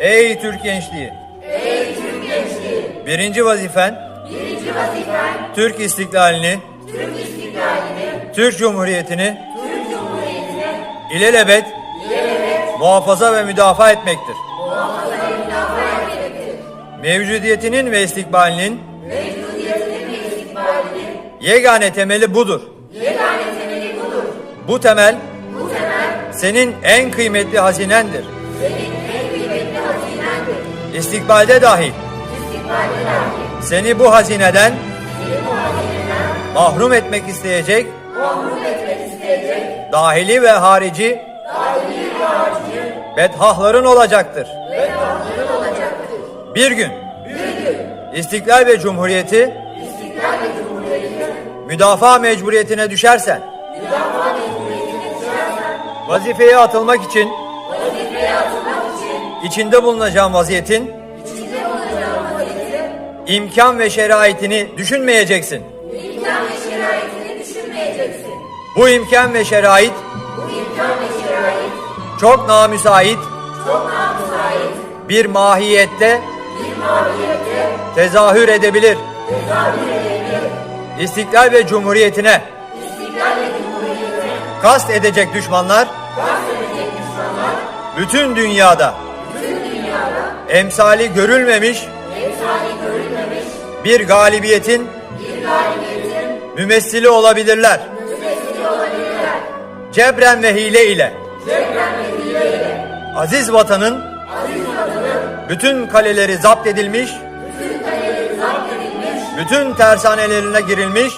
Ey Türk gençliği! Ey Türk gençliği! Birinci vazifen Birinci vazifen Türk istiklalini, Türk istiklalini, Türk Cumhuriyeti'ni Türk Cumhuriyeti'ni ilelebet ilelebet muhafaza ve müdafaa etmektir. muhafaza ve müdafaa etmektir. Mevcudiyetinin ve istikbalinin Mevcudiyetinin ve istikbalinin yegane temeli budur. yegane temeli budur. Bu temel Bu temel senin en kıymetli hazinendir. senin en. İstikbalde dahi İstikbalde dahi seni bu hazineden seni bu hazineden mahrum etmek isteyecek mahrum etmek isteyecek dahili ve harici dahili ve harcı bedhahların olacaktır. ve tahtların olacaktır. Bir gün Bir gün İstiklal ve Cumhuriyeti istiklal ve cumhuriyeti müdafaa mecburiyetine düşersen, müdafaa mecburiyetine düşersen vazifeye atılmak için içinde bulunacağın vaziyetin içinde bulunacağın vaziyeti imkan ve şeraitini düşünmeyeceksin. imkan ve şeraitini düşünmeyeceksin. Bu imkan ve şerait Bu imkan ve şerait çok namüsait çok namüsait bir mahiyette bir mahiyette tezahür edebilir. tezahür edebilir. İstiklal ve Cumhuriyetine İstiklal ve cumhuriyetine kast edecek düşmanlar bahsedecek düşmanlar bütün dünyada bütün dünyada emsali görülmemiş. Emsali görülmemiş. Bir galibiyetin bir galibiyetin mümessili olabilirler. Cebren ve hile ile. Cebren ve hileyle aziz vatanın aziz vatanın bütün kaleleri zapt edilmiş, bütün kaleleri zapt edilmiş, bütün tersanelerine girilmiş,